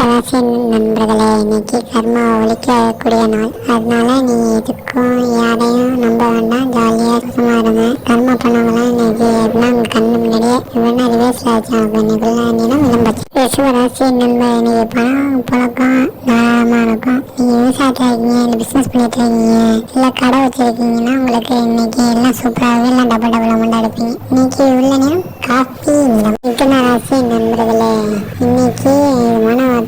மேஷராசி நண்பர்களே இன்னைக்கு கர்மா ஒழிக்கக்கூடிய நாள். அதனால நீ எதுக்கும் யாரையும் நம்ப வேண்டாம். ஜாலியாக சுத்தமாக இருங்க. கர்மா பண்ணவங்களாம் இன்னைக்கு எல்லாம் கண்ணு முன்னாடியே இவனா ரிவேஸ்ல வச்சாங்க இன்னைக்குள்ள நீனும் விளம்பச்சு ரிஷபராசி நண்பர் இன்னைக்கு பணம் புழக்கம் தாராளமாக இருக்கும். நீங்கள் விவசாயத்தில் இருக்கீங்க இல்லை பிஸ்னஸ் பண்ணிட்டு இருக்கீங்க இல்லை கடை வச்சுருக்கீங்கன்னா உங்களுக்கு இன்னைக்கு எல்லாம் சூப்பராகவே எல்லாம் டபுள் டபுள் அமௌண்ட் எடுப்பீங்க. இன்னைக்கு உள்ள நேரம் காஃபி நிறம் மிதுன ராசி நண்பர்களே இன்னைக்கு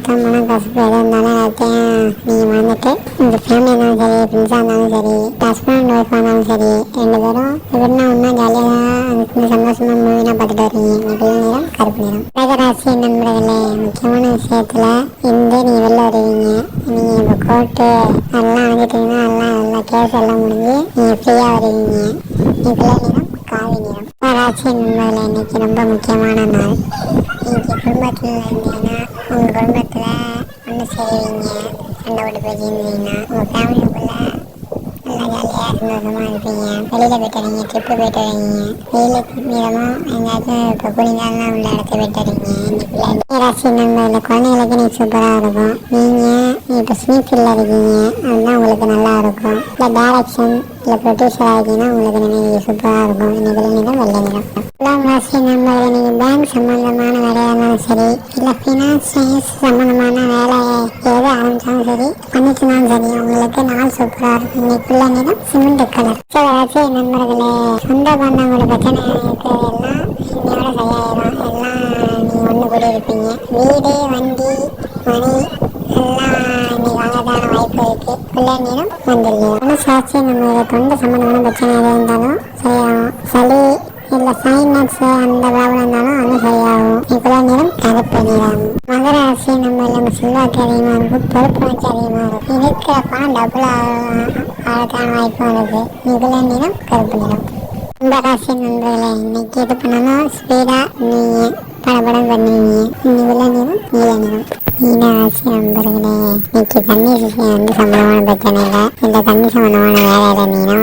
மன வருத்தம் மன எது இருந்தாலும் எல்லாத்தையும் நீங்கள் மறந்துட்டு இந்த ஃபேமிலி இருந்தாலும் சரி ஃப்ரெண்ட்ஸாக இருந்தாலும் சரி ஹஸ்பண்ட் ஒய்ஃபாக இருந்தாலும் சரி ரெண்டு பேரும் எப்படின்னா ஒன்றா ஜாலியாக சந்தோஷமா மூவினா பார்த்துட்டு வரீங்க இன்னைக்கு நேரம் கருப்பு நிறம் கடகராசி நண்பர்களே முக்கியமான விஷயத்தில் இந்த நீங்க வெளில வருவீங்க. நீங்கள் இப்போ கோர்ட்டு அதெல்லாம் அணைஞ்சிட்டீங்கன்னா எல்லாம் எல்லா கேஸ் எல்லாம் முடிஞ்சு நீங்கள் ஃப்ரீயாக வருவீங்க. இதில் நேரம் காவி நேரம். ராசி நண்பர்களே இன்னைக்கு ரொம்ப முக்கியமான நாள். நீங்கள் குடும்பத்தில் இருந்தீங்கன்னா உங்கள் குடும்பத்தில் ஒன்று சேருவீங்க சண்டை விட்டு போயிருந்தீங்கன்னா உங்கள் ஃபேமிலிக்குள்ளே நல்லா ஜாலியாக சந்தோஷமாக இருப்பீங்க. வெளியில் போயிட்டு வரீங்க ட்ரிப்பு போயிட்டு வரீங்க. வெயிலுக்கு மீதமும் எங்கேயாச்சும் இப்போ குளிங்காலாம் உள்ள இடத்த போயிட்டு வரீங்க. இன்னைக்கு ராசி நண்பர்கள் குழந்தைகளுக்கு நீ சூப்பராக இருக்கும். நீங்கள் இப்போ ஸ்வீட் இருக்கீங்க அதுதான் உங்களுக்கு நல்லா இருக்கும். இல்லை டேரக்ஷன் இல்லை ப்ரொடியூசராக இருக்கீங்கன்னா உங்களுக்கு நினைவு சூப்பராக இருக்கும். இன்னைக்கு நிறம் வெள்ளை நிறம். எல்லாம் ராசி நண்பர்கள் நீங்கள் பேங்க் வேலையாக இருந்தாலும் சரி இல்லை ஃபினான்ஸ் சம்மந்தமான வேலை எது ஆரம்பிச்சாலும் சரி பண்ணிச்சுனாலும் சரி. உங்களுக்கு நாள் சூப்பராக இருக்கும். இன்னைக்குள்ள நிறம் சிமெண்ட் கலர் ராசி நண்பர்களே சொந்த பந்தங்களோட பிரச்சனை இருக்கிறதெல்லாம் இன்னையோட சரியாயிரும். எல்லாம் நீங்கள் ஒன்று கூட இருப்பீங்க வீடு வண்டி மணி இருக்கு வந்திருக்கிறோம் நேரம் வந்துடலாம் சாட்சி நம்ம தொண்டை சம்மந்தமான பிரச்சனை எது இருந்தாலும் சரியாகும். சளி இல்லை சைனஸ் அந்த ப்ராப்ளம் இருந்தாலும் அது சரியாகும். இப்போல நிறம் கருப்பு நிறம் மகர ராசி நம்ம நம்ம செல்வாக்கு அதிகமாக இருக்கும் பொறுப்பு வச்சு அதிகமாக இருக்கும் இருக்கிற பணம் டபுள் ஆகிறதுக்கான வாய்ப்பும் இருக்குது இப்போல நிறம் கருப்பு நிறம். இந்த நண்பர்களே இன்னைக்கு இது பண்ணாலும் ஸ்பீடாக நீங்கள் படபடம் பண்ணுவீங்க. இன்னைக்குள்ள நிறம் நீல நிறம். மீன நம்பர்களே இன்னைக்கு தண்ணி விஷயம் வந்து சம்பந்தமான பிரச்சனை இல்லை. இந்த தண்ணி சம்பந்தமான வேலையில் நீனா